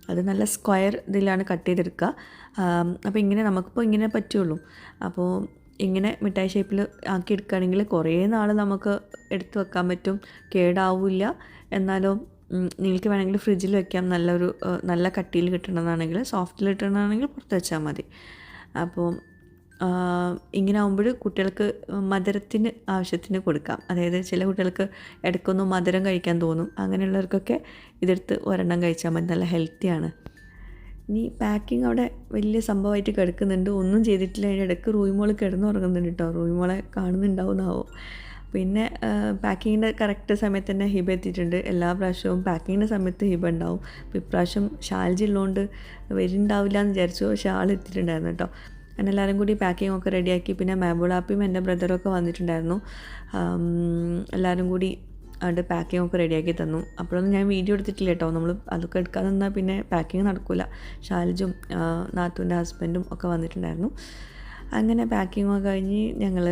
അത് നല്ല സ്ക്വയർ ഇതിലാണ് കട്ട് ചെയ്തെടുക്കുക. അപ്പോൾ ഇങ്ങനെ നമുക്കിപ്പോൾ ഇങ്ങനെ പറ്റുള്ളൂ. അപ്പോൾ ഇങ്ങനെ മിഠായി ഷേപ്പിൽ ആക്കി എടുക്കുകയാണെങ്കിൽ കുറേ നാൾ നമുക്ക് എടുത്തു വെക്കാൻ പറ്റും. കേടാവില്ല. എന്നാലും നിങ്ങൾക്ക് വേണമെങ്കിൽ ഫ്രിഡ്ജിൽ വെക്കാം. നല്ലൊരു നല്ല കട്ടിയിൽ കിട്ടണതാണെങ്കിൽ സോഫ്റ്റിൽ കിട്ടണതാണെങ്കിൽ പുറത്ത് വെച്ചാൽ മതി. അപ്പോൾ ഇങ്ങനെ ആകുമ്പോൾ കുട്ടികൾക്ക് മധുരത്തിന് ആവശ്യത്തിന് കൊടുക്കാം. അതായത് ചില കുട്ടികൾക്ക് ഇടയ്ക്കൊന്നും മധുരം കഴിക്കാൻ തോന്നും. അങ്ങനെയുള്ളവർക്കൊക്കെ ഇതെടുത്ത് ഒരെണ്ണം കഴിച്ചാൽ മതി. നല്ല ഹെൽത്തിയാണ് ഇനി പാക്കിംഗ് അവിടെ വലിയ സംഭവമായിട്ട് കിടക്കുന്നുണ്ട്. ഒന്നും ചെയ്തിട്ടില്ല. അതിന്റെ ഇടയ്ക്ക് റൂയിമോൾ കിടന്നുറങ്ങുന്നുണ്ട് കേട്ടോ. റൂയിമോളെ കാണുന്നുണ്ടാവുന്നാവോ? പിന്നെ പാക്കിങ്ങിന്റെ കറക്റ്റ് സമയത്ത് തന്നെ ഹിബ എത്തിയിട്ടുണ്ട്. എല്ലാ പ്രാവശ്യവും പാക്കിങ്ങിന്റെ സമയത്ത് ഹിബ ഉണ്ടാവും. അപ്പോൾ ഇപ്രാവശ്യം ഷാൽജി ഉള്ളതുകൊണ്ട് വരുന്നുണ്ടാവില്ല എന്ന് വിചാരിച്ചു. പക്ഷേ ആൾ എത്തിയിട്ടുണ്ടായിരുന്നു കേട്ടോ. അങ്ങനെ എല്ലാവരും കൂടി പാക്കിംഗ് ഒക്കെ റെഡിയാക്കി പിന്നെ മാബോളാപ്പിയും എന്റെ ബ്രദറും ബ്രദറൊക്കെ വന്നിട്ടുണ്ടായിരുന്നു. എല്ലാവരും കൂടി അവിടെ പാക്കിംഗ് ഒക്കെ റെഡിയാക്കി തന്നു. അപ്പോഴൊന്നും ഞാൻ വീഡിയോ എടുത്തിട്ടില്ല കേട്ടോ. നമ്മൾ അതൊക്കെ എടുക്കാൻ നിന്നാൽ പിന്നെ പാക്കിംഗ് നടക്കില്ല ഷാൽജും നാത്തുവിന്റെ ഹസ്ബൻഡും ഒക്കെ വന്നിട്ടുണ്ടായിരുന്നു. അങ്ങനെ പാക്കിംഗ് ഒക്കെ കഴിഞ്ഞ് ഞങ്ങൾ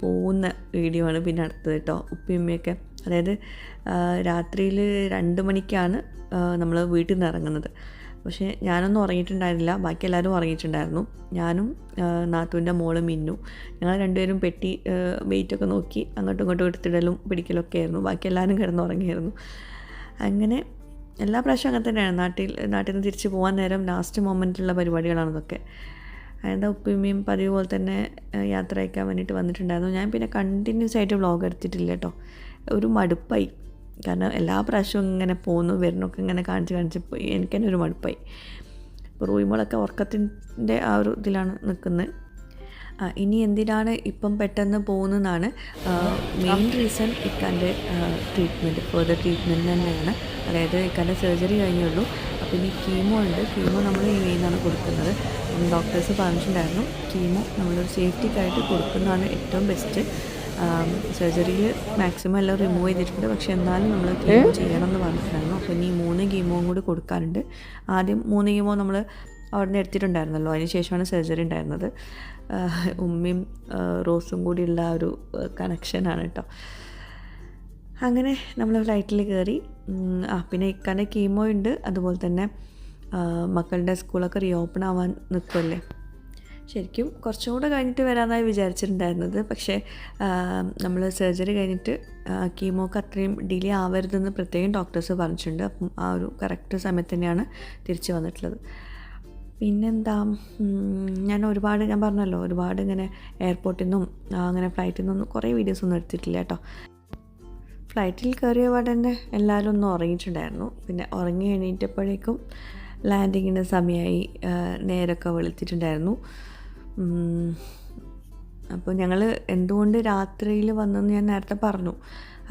പോകുന്ന വീഡിയോ ആണ് പിന്നെ അടുത്തത് കേട്ടോ ഉപ്പിയമ്മയൊക്കെ അതായത് രാത്രിയിൽ രണ്ട് മണിക്കാണ് നമ്മൾ വീട്ടിൽ നിന്ന് ഇറങ്ങുന്നത്. പക്ഷേ ഞാനൊന്നും ഉറങ്ങിയിട്ടുണ്ടായിരുന്നില്ല ബാക്കി എല്ലാവരും ഉറങ്ങിയിട്ടുണ്ടായിരുന്നു. ഞാനും നാത്തുവിന്റെ മോളും മിന്നു ഞങ്ങൾ രണ്ടുപേരും പെട്ടി വെയിറ്റൊക്കെ നോക്കി അങ്ങോട്ടും ഇങ്ങോട്ടും എടുത്തിടലും പിടിക്കലൊക്കെ ആയിരുന്നു. ബാക്കി എല്ലാവരും കിടന്നുറങ്ങിയായിരുന്നു അങ്ങനെ എല്ലാ പ്രാവശ്യവും അങ്ങനെ തന്നെയാണ്. നാട്ടിൽ നാട്ടിൽ നിന്ന് തിരിച്ച് പോകാൻ നേരം ലാസ്റ്റ് മൊമെന്റിലുള്ള പരിപാടികളാണ് ഇതൊക്കെ. അതിന്റെ ഉപ്പിമ്മയും പതിവ് പോലെ തന്നെ യാത്ര അയക്കാൻ വേണ്ടിയിട്ട് വന്നിട്ടുണ്ടായിരുന്നു. ഞാൻ പിന്നെ കണ്ടിന്യൂസ് ആയിട്ട് വ്ളോഗ് എടുത്തിട്ടില്ല കേട്ടോ ഒരു മടുപ്പായി. കാരണം എല്ലാ പ്രാവശ്യവും ഇങ്ങനെ പോകുന്നു വരുന്നൊക്കെ ഇങ്ങനെ കാണിച്ച് കാണിച്ച് പോയി. എനിക്ക് തന്നെ ഒരു മടുപ്പായി. റൂയിമോളൊക്കെ ഉറക്കത്തിന്റെ ആ ഒരു ഇതിലാണ് നിൽക്കുന്നത് ഇനി എന്തിനാണ് ഇപ്പം പെട്ടെന്ന് പോകുന്നതെന്നാണ് മെയിൻ റീസൺ ഇക്കാന്റെ ട്രീറ്റ്മെന്റ് ഫെർദർ ട്രീറ്റ്മെന്റ് തന്നെയാണ്. അതായത് ഇക്കാന്റെ സർജറി കഴിഞ്ഞുള്ളൂ ഇനി കീമോ ഉണ്ട്. കീമോ നമ്മൾ ഈ വെയിന്നാണ് കൊടുക്കുന്നത്. ഡോക്ടേഴ്സ് പറഞ്ഞിട്ടുണ്ടായിരുന്നു കീമോ നമ്മളൊരു സേഫ്റ്റിക്കായിട്ട് കൊടുക്കുന്നതാണ് ഏറ്റവും ബെസ്റ്റ് സർജറിയിൽ മാക്സിമം എല്ലാം റിമൂവ് ചെയ്തിട്ടുണ്ട്. പക്ഷേ എന്നാലും നമ്മൾ കീമോ ചെയ്യണം എന്ന് പറഞ്ഞിട്ടുണ്ടായിരുന്നു. അപ്പോൾ ഇനി മൂന്ന് കീമോയും കൂടി കൊടുക്കാറുണ്ട് ആദ്യം മൂന്ന് കീമോ നമ്മൾ അവിടെ നിന്ന് എടുത്തിട്ടുണ്ടായിരുന്നല്ലോ. അതിന് ശേഷമാണ് സർജറി ഉണ്ടായിരുന്നത്. ഉമ്മയും റോസും കൂടിയുള്ള ഒരു കണക്ഷനാണ് കേട്ടോ അങ്ങനെ നമ്മൾ ഫ്ലൈറ്റിൽ കയറി ആ പിന്നെ ഇക്കാന്റെ കീമോ ഉണ്ട്. അതുപോലെ തന്നെ മക്കളുടെ സ്കൂളൊക്കെ റീ ഓപ്പൺ ആവാൻ നിൽക്കുമല്ലേ ശരിക്കും കുറച്ചും കൂടെ കഴിഞ്ഞിട്ട് വരാമെന്നായി വിചാരിച്ചിട്ടുണ്ടായിരുന്നത്. പക്ഷേ നമ്മൾ സർജറി കഴിഞ്ഞിട്ട് കീമോക്ക് അത്രയും ഡിലേ ആവരുതെന്ന് പ്രത്യേകം ഡോക്ടേഴ്സ് പറഞ്ഞിട്ടുണ്ട്. അപ്പം ആ ഒരു കറക്റ്റ് സമയത്ത് തന്നെയാണ് തിരിച്ച് വന്നിട്ടുള്ളത്. പിന്നെന്താ ഞാൻ ഒരുപാട് ഞാൻ പറഞ്ഞല്ലോ ഒരുപാട് ഇങ്ങനെ എയർപോർട്ടിൽ നിന്നും അങ്ങനെ ഫ്ലൈറ്റിൽ നിന്നും കുറേ വീഡിയോസ് ഒന്നും എടുത്തിട്ടില്ല കേട്ടോ. ഫ്ലൈറ്റിൽ കയറിയ പാടെ തന്നെ എല്ലാവരും ഒന്ന് ഉറങ്ങിയിട്ടുണ്ടായിരുന്നു. പിന്നെ ഉറങ്ങി എണീറ്റപ്പോഴേക്കും ലാൻഡിങ്ങിന്റെ സമയമായി നേരൊക്കെ വെളുത്തിട്ടുണ്ടായിരുന്നു. അപ്പോൾ ഞങ്ങൾ എന്തുകൊണ്ട് രാത്രിയിൽ വന്നെന്ന് ഞാൻ നേരത്തെ പറഞ്ഞു.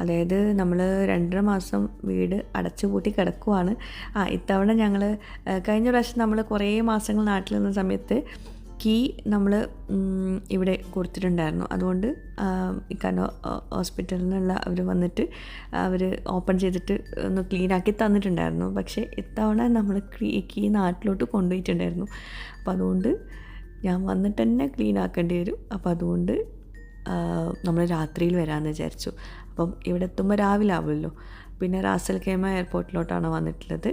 അതായത് നമ്മൾ രണ്ടര മാസം വീട് അടച്ചു പൂട്ടി കിടക്കുവാണ്. ആ ഇത്തവണ ഞങ്ങൾ കഴിഞ്ഞ പ്രാവശ്യം നമ്മൾ കുറേ മാസങ്ങൾ നാട്ടിൽ നിന്ന സമയത്ത് കീ നമ്മൾ ഇവിടെ കൊടുത്തിട്ടുണ്ടായിരുന്നു. അതുകൊണ്ട് ഇക്കാനോ ഹോസ്പിറ്റലിൽ നിന്നുള്ള അവർ വന്നിട്ട് അവർ ഓപ്പൺ ചെയ്തിട്ട് ഒന്ന് ക്ലീൻ ആക്കി തന്നിട്ടുണ്ടായിരുന്നു. പക്ഷേ ഇത്തവണ നമ്മൾ കീ നാട്ടിലോട്ട് കൊണ്ടുപോയിട്ടുണ്ടായിരുന്നു. അപ്പോൾ അതുകൊണ്ട് ഞാൻ വന്നിട്ട് തന്നെ ക്ലീൻ ആക്കേണ്ടി വരും. അപ്പോൾ അതുകൊണ്ട് നമ്മൾ രാത്രിയിൽ വരാമെന്ന് വിചാരിച്ചു. അപ്പം ഇവിടെ എത്തുമ്പോൾ രാവിലെ ആവുമല്ലോ. പിന്നെ റാസൽ കേമ എയർപോർട്ടിലോട്ടാണ് വന്നിട്ടുള്ളത്.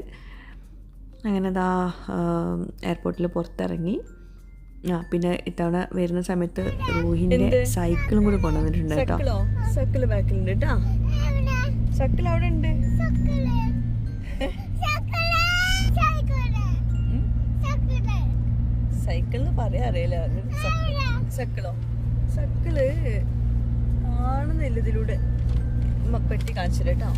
അങ്ങനെ ദാ എയർപോർട്ടിൽ പുറത്തിറങ്ങി. ആ പിന്നെ ഇത്തവണ വരുന്ന സമയത്ത് റോഹിന്റെ സൈക്കിളും കൂടെ കൊണ്ടുവന്നിട്ടുണ്ട് കേട്ടോ. സൈക്കിൾ? സക്കിൾ ബാക്കിലുണ്ട് കേട്ടോ. സൈക്കിൾ അവിടെ ഉണ്ട്. സൈക്കിൾ എന്ന് പറയാ അറിയില്ല. സക്കിളോ? സക്കിൾ കാണുന്നില്ല ഇതിലൂടെ. പെട്ടി കാണിച്ചു കേട്ടോ.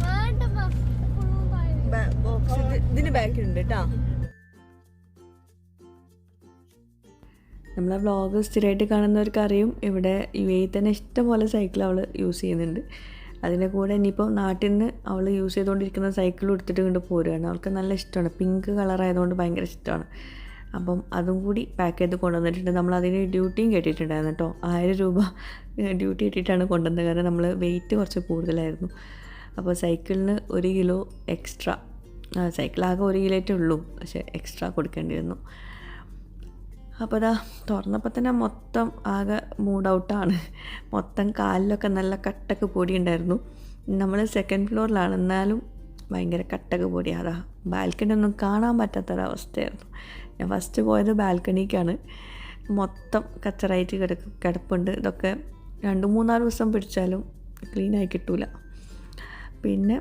ബോക്സ് ഇതിന് ബാക്കിലുണ്ട് കേട്ടാ. നമ്മളെ വ്ളോഗ് സ്ഥിരമായിട്ട് കാണുന്നവർക്ക് അറിയും ഇവിടെ യു എ തന്നെ ഇഷ്ടംപോലെ സൈക്കിൾ അവൾ യൂസ് ചെയ്യുന്നുണ്ട്. അതിന്റെ കൂടെ ഇനിയിപ്പോൾ നാട്ടിൽ നിന്ന് അവൾ യൂസ് ചെയ്തുകൊണ്ടിരിക്കുന്ന സൈക്കിൾ എടുത്തിട്ട് കൊണ്ട് പോരുകയാണ് അവൾക്ക് നല്ല ഇഷ്ടമാണ്. പിങ്ക് കളറായതുകൊണ്ട് ഭയങ്കര ഇഷ്ടമാണ്. അപ്പം അതും കൂടി പാക്ക് ചെയ്ത് കൊണ്ടുവന്നിട്ടുണ്ട്. നമ്മൾ അതിന് ഡ്യൂട്ടിയും കെട്ടിയിട്ടുണ്ടായിരുന്നു കേട്ടോ. ആയിരം രൂപ ഡ്യൂട്ടി ഇട്ടിട്ടാണ് കൊണ്ടുവന്നത്. കാരണം നമ്മൾ വെയിറ്റ് കുറച്ച് കൂടുതലായിരുന്നു. അപ്പോൾ സൈക്കിളിന് ഒരു കിലോ എക്സ്ട്രാ സൈക്കിൾ ആകെ ഒരു കിലോറ്റേ ഉള്ളൂ. പക്ഷേ എക്സ്ട്രാ കൊടുക്കേണ്ടി വന്നു അപ്പോൾ അതാ തുറന്നപ്പോൾ തന്നെ മൊത്തം ആകെ മൂഡ് ഔട്ടാണ് മൊത്തം കാലിലൊക്കെ നല്ല കട്ടക്ക് പൊടി ഉണ്ടായിരുന്നു നമ്മൾ സെക്കൻഡ് ഫ്ലോറിലാണ് എന്നാലും ഭയങ്കര കട്ടക്ക് പൊടി. അതാ ബാൽക്കണി ഒന്നും കാണാൻ പറ്റാത്തൊരവസ്ഥയായിരുന്നു. ഞാൻ ഫസ്റ്റ് പോയത് ബാൽക്കണിക്കാണ് മൊത്തം കച്ചറായിട്ട് കിടക്ക് കിടപ്പുണ്ട്. ഇതൊക്കെ രണ്ട് മൂന്നാൽ ദിവസം പിടിച്ചാലും ക്ലീനായി കിട്ടൂല. പിന്നെ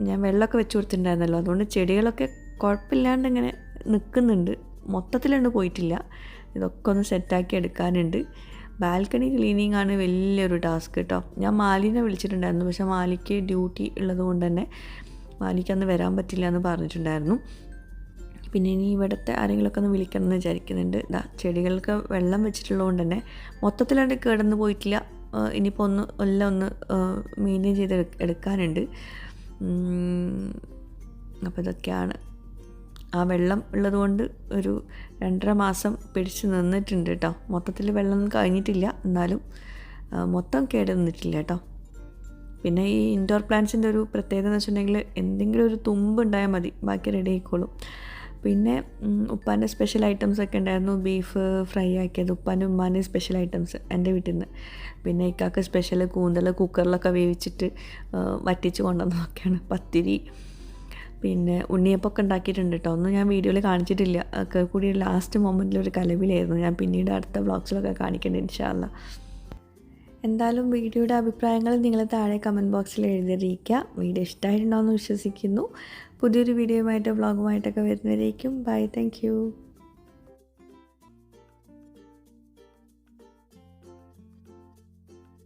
ഞാൻ വെള്ളമൊക്കെ വെച്ച് കൊടുത്തിട്ടുണ്ടായിരുന്നല്ലോ. അതുകൊണ്ട് ചെടികളൊക്കെ കുഴപ്പമില്ലാണ്ട് ഇങ്ങനെ നിൽക്കുന്നുണ്ട് മൊത്തത്തിലുണ്ട് പോയിട്ടില്ല. ഇതൊക്കെ ഒന്ന് സെറ്റാക്കി എടുക്കാനുണ്ട്. ബാൽക്കണി ക്ലീനിങ് ആണ് വലിയൊരു ടാസ്ക് കേട്ടോ ഞാൻ മാലിനെ വിളിച്ചിട്ടുണ്ടായിരുന്നു. പക്ഷേ മാലിക്ക് ഡ്യൂട്ടി ഉള്ളത് കൊണ്ട് തന്നെ മാലിക്ക് അന്ന് വരാൻ പറ്റില്ല എന്ന് പറഞ്ഞിട്ടുണ്ടായിരുന്നു. പിന്നെ ഇനി ഇവിടുത്തെ ആരെങ്കിലുമൊക്കെ ഒന്ന് വിളിക്കണം എന്ന് വിചാരിക്കുന്നുണ്ട്. ഇതാ ചെടികൾക്ക് വെള്ളം വെച്ചിട്ടുള്ളത് തന്നെ മൊത്തത്തിലാണ്ട് കിടന്നു പോയിട്ടില്ല. ഇനിയിപ്പോൾ ഒന്ന് എല്ലാം ഒന്ന് മെയിന്റെയിൻ ചെയ്ത് എടുക്കാനുണ്ട്. അപ്പോൾ ഇതൊക്കെയാണ് ആ വെള്ളം ഉള്ളതുകൊണ്ട് ഒരു രണ്ടര മാസം പിടിച്ച് നിന്നിട്ടുണ്ട് കേട്ടോ മൊത്തത്തിൽ വെള്ളം കഴിഞ്ഞിട്ടില്ല. എന്നാലും മൊത്തം കേട് നിന്നിട്ടില്ല കേട്ടോ പിന്നെ ഈ ഇൻഡോർ പ്ലാന്റ്സിന്റെ ഒരു പ്രത്യേകത എന്ന് വെച്ചിട്ടുണ്ടെങ്കിൽ എന്തെങ്കിലും ഒരു തുമ്പ് ഉണ്ടായാൽ മതി. ബാക്കി റെഡി ആയിക്കോളും. പിന്നെ ഉപ്പാന്റെ സ്പെഷ്യൽ ഐറ്റംസ് ഒക്കെ ഉണ്ടായിരുന്നു. ബീഫ് ഫ്രൈ ആക്കിയത്. ഉപ്പാന്റെ ഉമ്മാന്റെ സ്പെഷ്യൽ ഐറ്റംസ് എന്റെ വീട്ടിൽ നിന്ന് പിന്നെ ഇക്കാക്ക് സ്പെഷ്യൽ കൂന്തൽ കുക്കറിലൊക്കെ വേവിച്ചിട്ട് വറ്റിച്ച് കൊണ്ടുവന്നതൊക്കെയാണ്. പത്തിരി പിന്നെ ഉണ്ണിയപ്പൊക്കെ ഉണ്ടാക്കിയിട്ടുണ്ട് കേട്ടോ. ഒന്നും ഞാൻ വീഡിയോയിൽ കാണിച്ചിട്ടില്ല. ഒക്കെ കൂടി ലാസ്റ്റ് മൊമെന്റിൽ ഒരു കലവിലായിരുന്നു. ഞാൻ പിന്നീട് അടുത്ത വ്ളോഗ്സിലൊക്കെ കാണിക്കേണ്ടത് ഇൻഷാല്ല എന്തായാലും വീഡിയോയുടെ അഭിപ്രായങ്ങൾ നിങ്ങൾ താഴെ കമന്റ് ബോക്സിൽ എഴുതിയിരിക്കുക. വീഡിയോ ഇഷ്ടമായിട്ടുണ്ടാവുമെന്ന് വിശ്വസിക്കുന്നു. പുതിയൊരു വീഡിയോയുമായിട്ട് വ്ളോഗുമായിട്ടൊക്കെ വരുന്നവരേക്കും. Bye thank